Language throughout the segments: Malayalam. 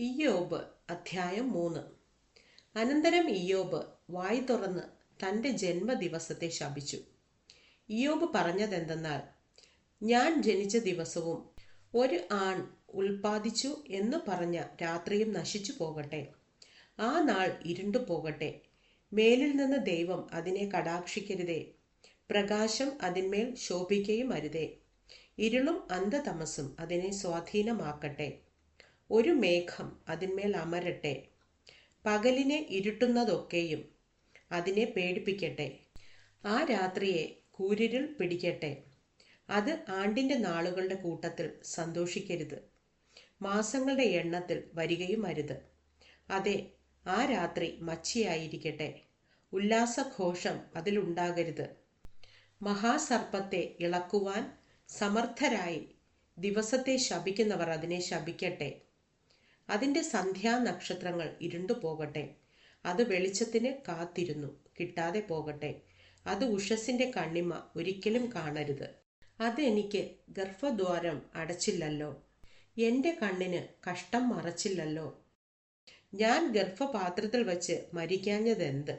ഇയ്യോബ് അധ്യായം മൂന്ന്. അനന്തരം ഇയ്യോബ് വായി തുറന്ന് തന്റെ ജന്മദിവസത്തെ ശപിച്ചു. ഇയ്യോബ് പറഞ്ഞതെന്തെന്നാൽ ഞാൻ ജനിച്ച ദിവസവും ഒരു ആൺ ഉൽപ്പാദിച്ചു എന്ന് പറഞ്ഞ രാത്രിയും നശിച്ചു പോകട്ടെ. ആ നാൾ ഇരുണ്ടു പോകട്ടെ. മേലിൽ നിന്ന് ദൈവം അതിനെ കടാക്ഷിക്കരുതേ. പ്രകാശം അതിന്മേൽ ശോഭിക്കുകയും അരുതേ. ഇരുളും അന്ധതമസും അതിനെ സ്വാധീനമാക്കട്ടെ. ഒരു മേഘം അതിന്മേൽ അമരട്ടെ. പകലിനെ ഇരുട്ടുന്നതൊക്കെയും അതിനെ പേടിപ്പിക്കട്ടെ. ആ രാത്രിയെ കൂരിരുൾ പിടിക്കട്ടെ. അത് ആണ്ടിന്റെ നാളുകളുടെ കൂട്ടത്തിൽ സന്തോഷിക്കരുത്. മാസങ്ങളുടെ എണ്ണത്തിൽ വരികയും അരുത്. അതെ ആ രാത്രി മച്ചിയായിരിക്കട്ടെ. ഉല്ലാസഘോഷം അതിലുണ്ടാകരുത്. മഹാസർപ്പത്തെ ഇളക്കുവാൻ സമർത്ഥരായി ദിവസത്തെ ശപിക്കുന്നവർ അതിനെ ശപിക്കട്ടെ. അതിന്റെ സന്ധ്യാനക്ഷത്രങ്ങൾ ഇരുണ്ടു പോകട്ടെ. അത് വെളിച്ചത്തിന് കാത്തിരുന്നു. കിട്ടാതെ പോകട്ടെ. അത് ഉഷസിന്റെ കണ്ണിമ ഒരിക്കലും കാണരുത്. അതെനിക്ക് ഗർഭദ്വാരം അടച്ചില്ലല്ലോ. എന്റെ കണ്ണിന് കഷ്ടം മറച്ചില്ലല്ലോ. ഞാൻ ഗർഭപാത്രത്തിൽ വച്ച് മരിക്കാഞ്ഞതെന്ത്?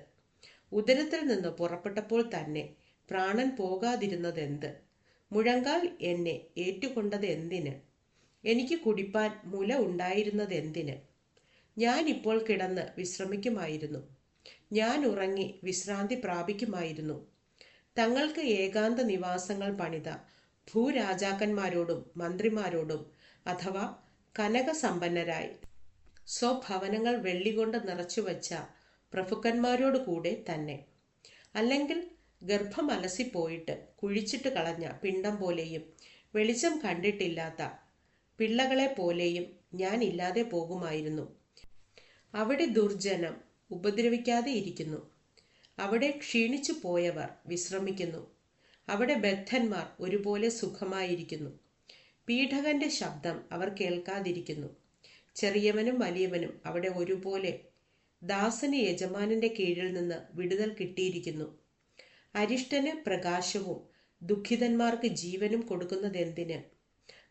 ഉദരത്തിൽ നിന്ന് പുറപ്പെട്ടപ്പോൾ തന്നെ പ്രാണൻ പോകാതിരുന്നതെന്ത്? മുഴങ്കാൽ എന്നെ ഏറ്റുകൊണ്ടത് എന്തിന് എനിക്ക് കുടിപ്പാൻ മുല ഞാൻ ഇപ്പോൾ കിടന്ന് വിശ്രമിക്കുമായിരുന്നു. ഞാൻ ഉറങ്ങി വിശ്രാന്തി പ്രാപിക്കുമായിരുന്നു. തങ്ങൾക്ക് ഏകാന്ത നിവാസങ്ങൾ പണിത ഭൂരാജാക്കന്മാരോടും മന്ത്രിമാരോടും അഥവാ കനകസമ്പന്നരായി സ്വഭവനങ്ങൾ വെള്ളികൊണ്ട് നിറച്ചു വച്ച പ്രഭുക്കന്മാരോട് കൂടെ തന്നെ. അല്ലെങ്കിൽ ഗർഭം അലസിപ്പോയിട്ട് കുഴിച്ചിട്ട് കളഞ്ഞ പിണ്ടം പോലെയും വെളിച്ചം കണ്ടിട്ടില്ലാത്ത പിള്ളകളെ പോലെയും ഞാൻ ഇല്ലാതെ പോകുമായിരുന്നു. അവിടെ ദുർജനം ഉപദ്രവിക്കാതെ ഇരിക്കുന്നു. അവിടെ ക്ഷീണിച്ചു പോയവർ വിശ്രമിക്കുന്നു. അവിടെ ബദ്ധന്മാർ ഒരുപോലെ സുഖമായിരിക്കുന്നു. പീഠകന്റെ ശബ്ദം അവർ കേൾക്കാതിരിക്കുന്നു. ചെറിയവനും വലിയവനും അവിടെ ഒരുപോലെ ദാസന് യജമാനന്റെ കീഴിൽ നിന്ന് വിടുതൽ കിട്ടിയിരിക്കുന്നു. അരിഷ്ടന് പ്രകാശവും ദുഃഖിതന്മാർക്ക് ജീവനും കൊടുക്കുന്നതെന്തിന്?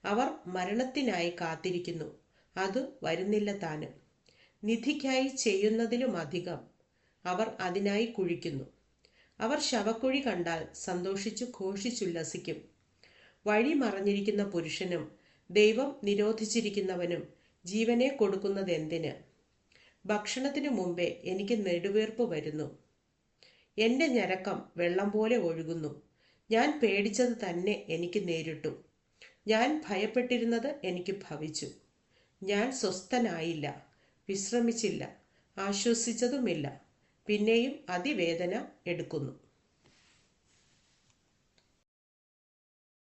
അവർ മരണത്തിനായി കാത്തിരിക്കുന്നു. അത് വരുന്നില്ല താനും. നിധിക്കായി ചെയ്യുന്നതിലുമധികം അവർ അതിനായി കുഴിക്കുന്നു. അവർ ശവക്കുഴി കണ്ടാൽ സന്തോഷിച്ചു ഘോഷിച്ചുല്ലസിക്കും. വഴി മറഞ്ഞിരിക്കുന്ന പുരുഷനും ദൈവം നിരോധിച്ചിരിക്കുന്നവനും ജീവനെ കൊടുക്കുന്നത് എന്തിന് ഭക്ഷണത്തിനു മുമ്പേ എനിക്ക് നെടുവീർപ്പ് വരുന്നു. എന്റെ ഞരക്കം വെള്ളം പോലെ ഒഴുകുന്നു. ഞാൻ പേടിച്ചത് തന്നെ എനിക്ക് നേരിട്ടു. ഞാൻ ഭയപ്പെട്ടിരുന്നത് എനിക്ക് ഭവിച്ചു. ഞാൻ സ്വസ്ഥനായില്ല വിശ്രമിച്ചില്ല ആശ്വസിച്ചതുമില്ല. പിന്നെയും അതിവേദന എടുക്കുന്നു.